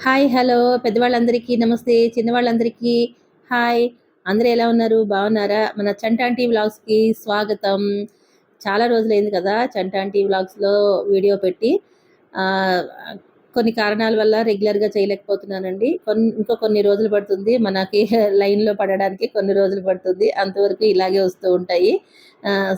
Hi hello. పెద్దవాళ్ళందరికీ నమస్తే. చిన్నవాళ్ళందరికీ hi. అందరూ ఎలా ఉన్నారు? బాగున్నారా? మన చంటాంటీ వ్లాగ్స్కి స్వాగతం. చాలా రోజులైంది కదా చంటాంటీ వ్లాగ్స్లో వీడియో పెట్టి. కొన్ని కారణాల వల్ల రెగ్యులర్గా చేయలేకపోతున్నానండి. కొన్ని ఇంకో కొన్ని రోజులు పడుతుంది. మనకి లైన్లో పడడానికి కొన్ని రోజులు పడుతుంది. అంతవరకు ఇలాగే వస్తూ ఉంటాయి.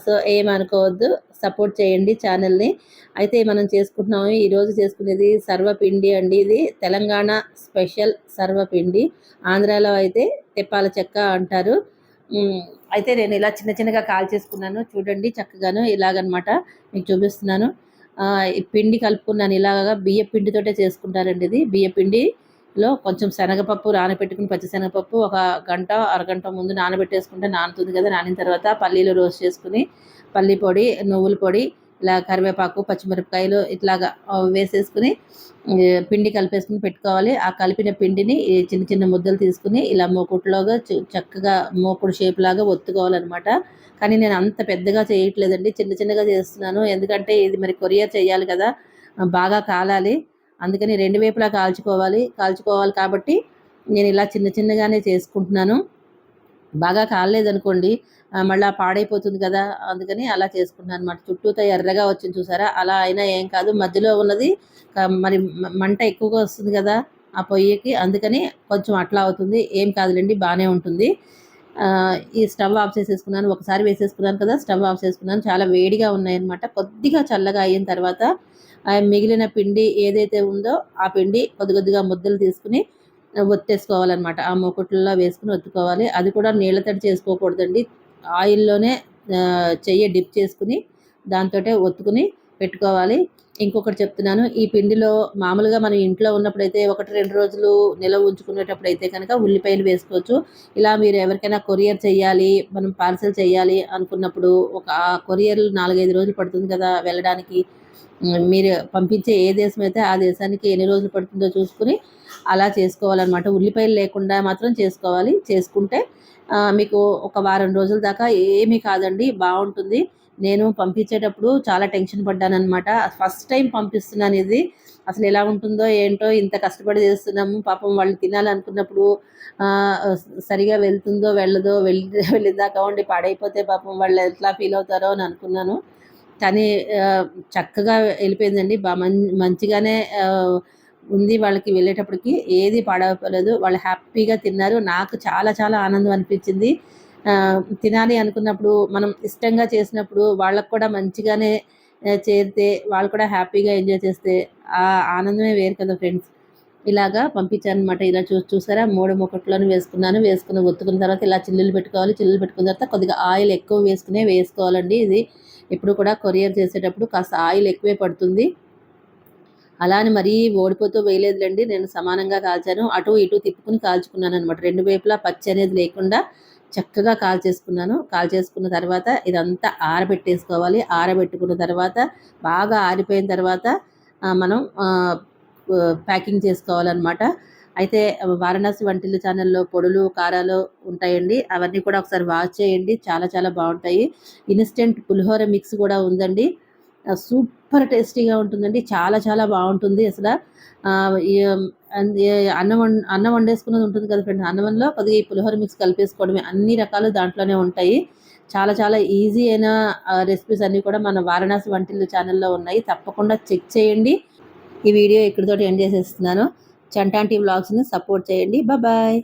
సో ఏమనుకోవద్దు. సపోర్ట్ చేయండి ఛానల్ని అయితే మనం చేసుకుంటున్నాము. ఈరోజు చేసుకునేది సర్వపిండి అండి ఇది. తెలంగాణ స్పెషల్ సర్వపిండి. ఆంధ్రాలో అయితే తెప్పాల చెక్క అంటారు. అయితే నేను ఇలా చిన్న చిన్నగా కాల్ చేసుకున్నాను. చూడండి చక్కగాను ఇలాగనమాట. మీకు చూపిస్తున్నాను. పిండి కలుపుకున్నాను ఇలాగా బియ్య పిండితోటే చేసుకుంటారండి ఇది. బియ్య పిండిలో కొంచెం శనగపప్పు నానబెట్టుకుని పచ్చిశనగపప్పు ఒక గంట అరగంట ముందు నానబెట్టేసుకుంటే నానుతుంది కదా నానిన తర్వాత పల్లీలు రోస్ట్ చేసుకుని పల్లి పొడి నువ్వుల పొడి ఇలా కరివేపాకు పచ్చిమిరపకాయలు ఇట్లాగా వేసేసుకుని పిండి కలిపేసుకుని పెట్టుకోవాలి. ఆ కలిపిన పిండిని చిన్న చిన్న ముద్దలు తీసుకుని ఇలా మూకుట్లోగా చక్కగా మూకుడు షేప్ లాగా ఒత్తుకోవాలన్నమాట. కానీ నేను అంత పెద్దగా చేయట్లేదండి. చిన్న చిన్నగా చేస్తున్నాను. ఎందుకంటే ఇది మరి కొరియర్ చేయాలి కదా బాగా కాలాలి. అందుకని రెండు వైపులా కాల్చుకోవాలి. కాల్చుకోవాలి కాబట్టి నేను ఇలా చిన్న చిన్నగానే చేసుకుంటున్నాను. బాగా కాలేదనుకోండి మళ్ళీ పాడైపోతుంది కదా అందుకని అలా చేసుకుంటున్నాను అనమాట చుట్టూతో ఎర్రగా వచ్చింది చూసారా? అలా అయినా ఏం కాదు. మధ్యలో ఉన్నది మరి మంట ఎక్కువగా వస్తుంది కదా ఆ పొయ్యికి అందుకని కొంచెం అట్లా అవుతుంది. ఏం కాదులేండి బాగానే ఉంటుంది. ఈ స్టవ్ ఆఫ్ చేసేసుకున్నాను ఒకసారి వేసేసుకున్నాను కదా స్టవ్ ఆఫ్ చేసుకున్నాను చాలా వేడిగా ఉన్నాయన్నమాట. కొద్దిగా చల్లగా అయిన తర్వాత మిగిలిన పిండి ఏదైతే ఉందో ఆ పిండి కొద్ది కొద్దిగా ముద్దలు తీసుకుని ఒత్తేసుకోవాలన్నమాట. ఆ మూకుట్లలో వేసుకుని ఒత్తుకోవాలి. అది కూడా నీళ్ళతడి చేసుకోకూడదండి. ఆయిల్లోనే చెయ్యి డిప్ చేసుకుని దాంతో ఒత్తుకుని పెట్టుకోవాలి. ఇంకొకటి చెప్తున్నాను ఈ పిండిలో మామూలుగా మనం ఇంట్లో ఉన్నప్పుడైతే ఒకటి రెండు రోజులు నిల్వ ఉంచుకునేటప్పుడు అయితే కనుక ఉల్లిపాయలు వేసుకోవచ్చు. ఇలా మీరు ఎవరికైనా కొరియర్ చేయాలి మనం పార్సల్ చేయాలి అనుకున్నప్పుడు ఒక కొరియర్ నాలుగైదు రోజులు పడుతుంది కదా వెళ్ళడానికి. మీరు పంపించే ఏ దేశం అయితే ఆ దేశానికి ఎన్ని రోజులు పడుతుందో చూసుకుని అలా చేసుకోవాలన్నమాట. ఉల్లిపాయలు లేకుండా మాత్రం చేసుకోవాలి. చేసుకుంటే మీకు ఒక వారం రోజుల దాకా ఏమీ కాదండి బాగుంటుంది. నేను పంపించేటప్పుడు చాలా టెన్షన్ పడ్డానమాట ఫస్ట్ టైం పంపిస్తున్నాను ఇది అసలు ఎలా ఉంటుందో ఏంటో ఇంత కష్టపడి చేస్తున్నాము పాపం వాళ్ళు తినాలనుకున్నప్పుడు సరిగా వెళ్తుందో వెళ్ళదో వెళ్ళి వెళ్ళిందాకా ఉండి పాడైపోతే పాపం వాళ్ళు ఎట్లా ఫీల్ అవుతారో అని అనుకున్నాను. కానీ చక్కగా వెళ్ళిపోయిందండి. బా మంచిగానే ఉంది వాళ్ళకి వెళ్ళేటప్పటికి. ఏది పాడవలేదు. వాళ్ళు హ్యాపీగా తిన్నారు. నాకు చాలా చాలా ఆనందం అనిపించింది. తినాలి అనుకున్నప్పుడు మనం ఇష్టంగా చేసినప్పుడు వాళ్ళకు కూడా మంచిగానే చేరితే వాళ్ళు కూడా హ్యాపీగా ఎంజాయ్ చేస్తే ఆ ఆనందమే వేరు కదా ఫ్రెండ్స్. ఇలాగా పంపించాను అనమాట ఇలా చూ చూసారా? మూడు ముక్కట్లను వేసుకున్నాను. వేసుకుని ఒత్తుకున్న తర్వాత ఇలా చిల్లులు పెట్టుకోవాలి. చిల్లులు పెట్టుకున్న తర్వాత కొద్దిగా ఆయిల్ ఎక్కువ వేసుకునే వేసుకోవాలండి ఇది. ఇప్పుడు కూడా కొరియర్ చేసేటప్పుడు కాస్త ఆయిల్ ఎక్కువే పడుతుంది. అలా అని మరీ ఓడిపోతూ వేయలేదులేండి. నేను సమానంగా కాల్చాను. అటు ఇటు తిప్పుకుని కాల్చుకున్నాను అనమాట రెండు వైపులా పచ్చి అనేది లేకుండా చక్కగా కాల్ చేసుకున్నాను. కాల్ చేసుకున్న తర్వాత ఇదంతా ఆరబెట్టేసుకోవాలి. ఆరబెట్టుకున్న తర్వాత బాగా ఆరిపోయిన తర్వాత మనం ప్యాకింగ్ చేసుకోవాలన్నమాట. అయితే వారణాసి వంటిల్లు ఛానల్లో పొడులు కారాలు ఉంటాయండి. అవన్నీ కూడా ఒకసారి వాచ్ చేయండి. చాలా చాలా బాగుంటాయి. ఇన్స్టెంట్ పులిహోర మిక్స్ కూడా ఉందండి. సూపర్ టేస్టీగా ఉంటుందండి. చాలా చాలా బాగుంటుంది. అసలు అన్నం అన్నం వండేసుకున్నది ఉంటుంది కదా ఫ్రెండ్ అన్నంలో కొద్దిగా ఈ పులిహోర మిక్స్ కలిపేసుకోవడమే. అన్ని రకాలు దాంట్లోనే ఉంటాయి. చాలా చాలా ఈజీ అయిన రెసిపీస్ అన్నీ కూడా మన వారణాసి వంటిల్లు ఛానల్లో ఉన్నాయి. తప్పకుండా చెక్ చేయండి. ఈ వీడియో ఇక్కడితోటి ఎండ్ చేసేస్తున్నాను. చంటాంటి వ్లాగ్స్ని సపోర్ట్ చేయండి. బాయ్.